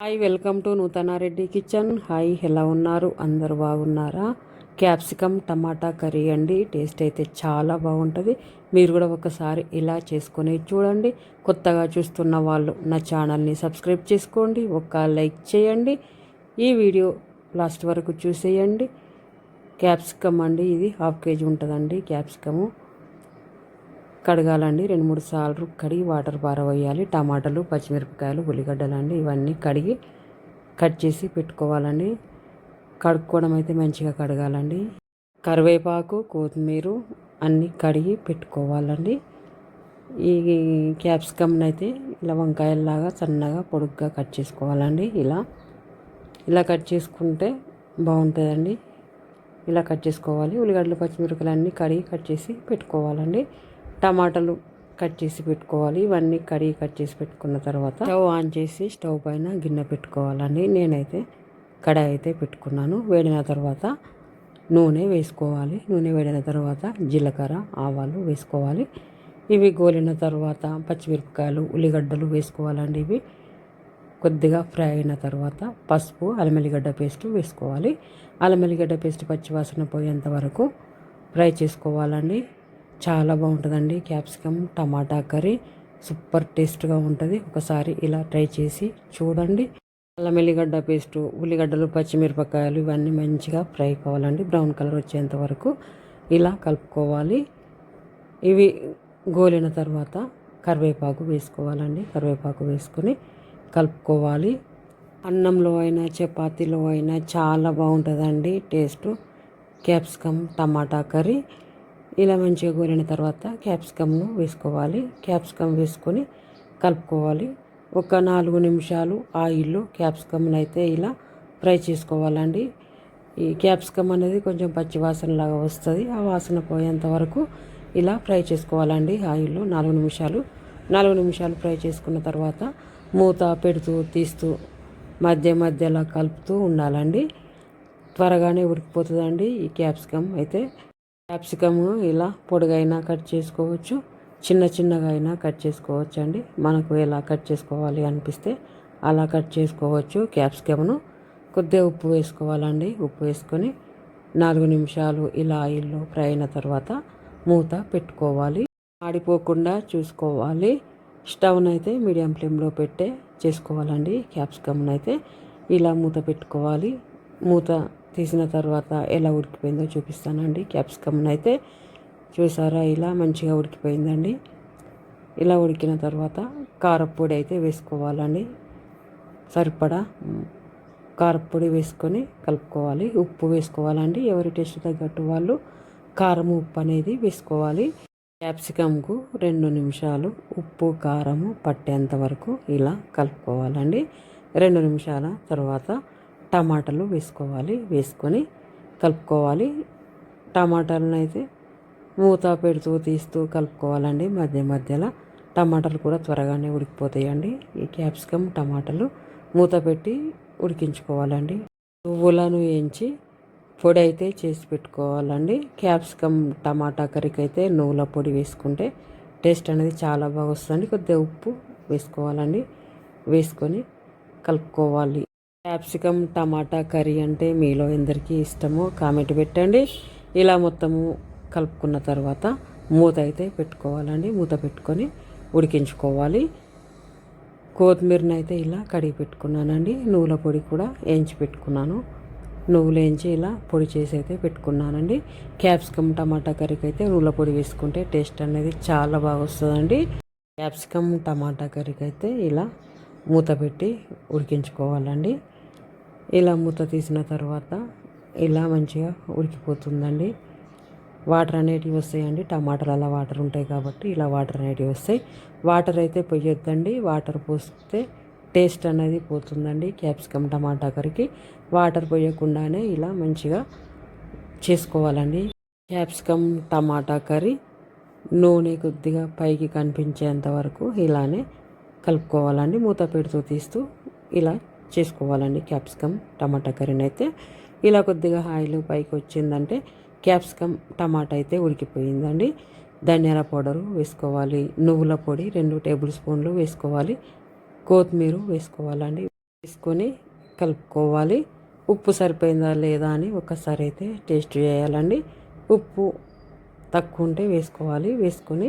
Hi welcome to Nutana Reddy kitchen. Hi ఎలా ఉన్నారు? అందరు బాగున్నారా? క్యాప్సికమ్ టమాటా కర్రీ అండి. టేస్ట్ అయితే చాలా బాగుంటుంది. మీరు కూడా ఒకసారి ఇలా చేసుకొని చూడండి. కొత్తగా చూస్తున్న వాళ్ళు నా ఛానల్ని సబ్స్క్రైబ్ చేసుకోండి. ఒక లైక్ చేయండి. ఈ వీడియో లాస్ట్ వరకు చూసేయండి. క్యాప్సికమ్ అండి ఇది. హాఫ్ కేజీ ఉంటుందండి క్యాప్సికము. కడగాలండి. రెండు మూడు సార్లు కడిగి వాటర్ పారవేయాలి టమాటాలు పచ్చిమిరపకాయలు ఉల్లిగడ్డలు అండి. ఇవన్నీ కడిగి కట్ చేసి పెట్టుకోవాలండి. కడుక్కోవడం అయితే మంచిగా కడగాలండి. కరివేపాకు కొత్తిమీర అన్నీ కడిగి పెట్టుకోవాలండి. ఈ క్యాప్సికమ్ని అయితే ఇలా వంకాయల్లాగా సన్నగా పొడుగ్గా కట్ చేసుకోవాలండి. ఇలా ఇలా కట్ చేసుకుంటే బాగుంటుందండి. ఇలా కట్ చేసుకోవాలి. ఉల్లిగడ్డలు పచ్చిమిరపకాయలు అన్నీ కడిగి కట్ చేసి పెట్టుకోవాలండి. టమాటాలు కట్ చేసి పెట్టుకోవాలి. ఇవన్నీ కడిగి కట్ చేసి పెట్టుకున్న తర్వాత స్టవ్ ఆన్ చేసి స్టవ్ పైన గిన్నె పెట్టుకోవాలండి. నేనైతే కడాయి అయితే పెట్టుకున్నాను. వేడిన తర్వాత నూనె వేసుకోవాలి. నూనె వేడిన తర్వాత జీలకర్ర ఆవాలు వేసుకోవాలి. ఇవి గోలిన తర్వాత పచ్చిమిరపకాయలు ఉల్లిగడ్డలు వేసుకోవాలండి ఇవి. కొద్దిగా ఫ్రై అయిన తర్వాత పసుపు అల్లమెల్లిగడ్డ పేస్ట్ వేసుకోవాలి. అల్లమెల్లిగడ్డ పేస్ట్ పచ్చివాసన పోయేంత వరకు ఫ్రై చేసుకోవాలండి. చాలా బాగుంటుందండి. క్యాప్సికమ్ టమాటా కర్రీ సూపర్ టేస్ట్గా ఉంటుంది. ఒకసారి ఇలా ట్రై చేసి చూడండి. అల్లం ఎల్లిగడ్డ పేస్టు ఉల్లిగడ్డలు పచ్చిమిరపకాయలు ఇవన్నీ మంచిగా ఫ్రై కావాలండి. బ్రౌన్ కలర్ వచ్చేంత వరకు ఇలా కలుపుకోవాలి. ఇవి గోలిన తర్వాత కరివేపాకు వేసుకోవాలండి. కరివేపాకు వేసుకొని కలుపుకోవాలి. అన్నంలో అయినా చపాతీలో అయినా చాలా బాగుంటుందండి టేస్ట్. క్యాప్సికమ్ టమాటా కర్రీ ఇలా మంచిగా గోలిన తర్వాత క్యాప్సికమ్ను వేసుకోవాలి. క్యాప్సికమ్ వేసుకొని కలుపుకోవాలి. ఒక నాలుగు నిమిషాలు ఆయిల్లో క్యాప్సికమ్ని అయితే ఇలా ఫ్రై చేసుకోవాలండి. ఈ క్యాప్సికమ్ అనేది కొంచెం పచ్చి వాసనలాగా వస్తుంది. ఆ వాసన పోయేంత వరకు ఇలా ఫ్రై చేసుకోవాలండి ఆయిల్లో నాలుగు నిమిషాలు. నాలుగు నిమిషాలు ఫ్రై చేసుకున్న తర్వాత మూత పెడుతూ తీస్తూ మధ్య మధ్యలో కలుపుతూ ఉండాలండి. త్వరగానే ఉడికిపోతుందండి ఈ క్యాప్సికమ్ అయితే. క్యాప్సికమ్ ఇలా పొడిగైనా కట్ చేసుకోవచ్చు. చిన్న చిన్నగా అయినా కట్ చేసుకోవచ్చు అండి మనకు ఎలా కట్ చేసుకోవాలి అనిపిస్తే అలా కట్ చేసుకోవచ్చు క్యాప్సికమ్ను. కొద్దిగా ఉప్పు వేసుకోవాలండి. ఉప్పు వేసుకొని నాలుగు నిమిషాలు ఇలా ఆయిల్లో ఫ్రై అయిన తర్వాత మూత పెట్టుకోవాలి. ఆడిపోకుండా చూసుకోవాలి. స్టవ్ని అయితే మీడియం ఫ్లేమ్లో పెట్టే చేసుకోవాలండి. క్యాప్సికమ్ను అయితే ఇలా మూత పెట్టుకోవాలి. మూత తీసిన తర్వాత ఎలా ఉడికిపోయిందో చూపిస్తానండి. క్యాప్సికమ్ని అయితే చూసారా ఇలా మంచిగా ఉడికిపోయిందండి. ఇలా ఉడికిన తర్వాత కారపొడి అయితే వేసుకోవాలండి. సరిపడా కారపొడి వేసుకొని కలుపుకోవాలి. ఉప్పు వేసుకోవాలండి. ఎవరి టేస్ట్ తగ్గట్టు వాళ్ళు కారం ఉప్పు అనేది వేసుకోవాలి. క్యాప్సికమ్కు రెండు నిమిషాలు ఉప్పు కారము పట్టేంత వరకు ఇలా కలుపుకోవాలండి. రెండు నిమిషాల తర్వాత టమాటాలు వేసుకోవాలి వేసుకొని కలుపుకోవాలి. టమాటాలను అయితే మూత పెడుతూ తీస్తూ కలుపుకోవాలండి. మధ్య మధ్యలో టమాటాలు కూడా త్వరగానే ఉడికిపోతాయండి. ఈ క్యాప్సికమ్ టమాటాలు మూత పెట్టి ఉడికించుకోవాలండి. నువ్వులను వేయించి పొడి అయితే చేసి పెట్టుకోవాలండి. క్యాప్సికమ్ టమాటా కర్రీకి అయితే నువ్వుల పొడి వేసుకుంటే టేస్ట్ అనేది చాలా బాగా వస్తుంది. కొద్దిగా ఉప్పు వేసుకోవాలండి. వేసుకొని కలుపుకోవాలి. క్యాప్సికమ్ టమాటా కర్రీ అంటే మీలో ఎందరికీ ఇష్టమో కామెంట్ పెట్టండి. ఇలా మొత్తము కలుపుకున్న తర్వాత మూత అయితే పెట్టుకోవాలండి. మూత పెట్టుకొని ఉడికించుకోవాలి. కొత్తిమీరని అయితే ఇలా కడిగి పెట్టుకున్నానండి. నువ్వుల పొడి కూడా వేయించి పెట్టుకున్నాను. నువ్వులు వేయించి ఇలా పొడి చేసి అయితే పెట్టుకున్నానండి. క్యాప్సికమ్ టమాటా కర్రీకి అయితే నువ్వుల పొడి వేసుకుంటే టేస్ట్ అనేది చాలా బాగా వస్తుందండి. క్యాప్సికమ్ టమాటా కర్రీకి అయితే ఇలా మూత పెట్టి ఉడికించుకోవాలండి. ఇలా మూత తీసిన తర్వాత ఇలా మంచిగా ఉడికిపోతుందండి. వాటర్ అనేటివి వస్తాయండి. టమాటాలు అలా వాటర్ ఉంటాయి కాబట్టి ఇలా వాటర్ అనేటివి వస్తాయి. వాటర్ అయితే పొయ్యొద్దండి వాటర్ పోస్తే టేస్ట్ అనేది పోతుందండి క్యాప్సికమ్ టమాటా కర్రీకి. వాటర్ పోయకుండానే ఇలా మంచిగా చేసుకోవాలండి. క్యాప్సికమ్ టమాటా కర్రీ నూనె కొద్దిగా పైకి కనిపించేంత వరకు ఇలానే కలుపుకోవాలండి. మూత పెడుతూ తీస్తూ ఇలా చేసుకోవాలండి క్యాప్సికమ్ టమాటా కర్రీని అయితే. ఇలా కొద్దిగా ఆయిల్ పైకి వచ్చిందంటే క్యాప్సికమ్ టమాటా అయితే ఉడికిపోయిందండి. ధనియాల పౌడరు వేసుకోవాలి నువ్వుల పొడి రెండు టేబుల్ స్పూన్లు వేసుకోవాలి కొత్తిమీర వేసుకోవాలండి. వేసుకొని కలుపుకోవాలి. ఉప్పు సరిపోయిందా లేదా అని ఒకసారి అయితే టేస్ట్ చేయాలండి. ఉప్పు తక్కువ ఉంటే వేసుకోవాలి. వేసుకొని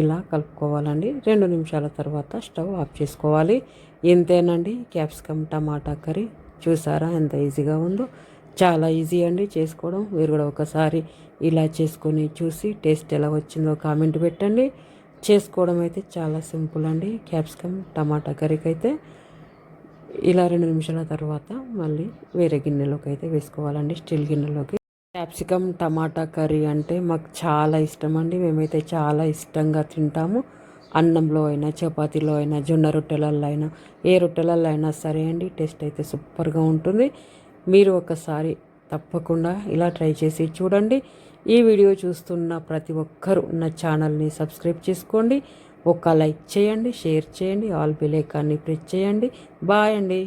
ఇలా కలుపుకోవాలండి. రెండు నిమిషాల తర్వాత స్టవ్ ఆఫ్ చేసుకోవాలి. ఇంతేనండి. క్యాప్సికమ్ టమాటా కర్రీ చూసారా? ఎంత ఈజీగా ఉందో. చాలా ఈజీ అండి చేసుకోవడం. మీరు కూడా ఒకసారి ఇలా చేసుకొని చూసి టేస్ట్ ఎలా వచ్చిందో కామెంట్ పెట్టండి. చేసుకోవడం అయితే చాలా సింపుల్ అండి. క్యాప్సికమ్ టమాటా కర్రీకి అయితే ఇలా రెండు నిమిషాల తర్వాత మళ్ళీ వేరే గిన్నెలోకి అయితే వేసుకోవాలండి. స్టీల్ గిన్నెలోకి. క్యాప్సికమ్ టమాటా కర్రీ అంటే మాకు చాలా ఇష్టం అండి. మేమైతే చాలా ఇష్టంగా తింటాము. అన్నంలో అయినా చపాతీలో అయినా జొన్న రొట్టెలలో అయినా ఏ రొట్టెలలో అయినా సరే అండి టేస్ట్ అయితే సూపర్గా ఉంటుంది. మీరు ఒకసారి తప్పకుండా ఇలా ట్రై చేసి చూడండి. ఈ వీడియో చూస్తున్న ప్రతి ఒక్కరూ నా ఛానల్ని సబ్స్క్రైబ్ చేసుకోండి. ఒక లైక్ చేయండి షేర్ చేయండి ఆల్ బిలేకాన్ని ప్రెస్ చేయండి. బాయ్ అండి.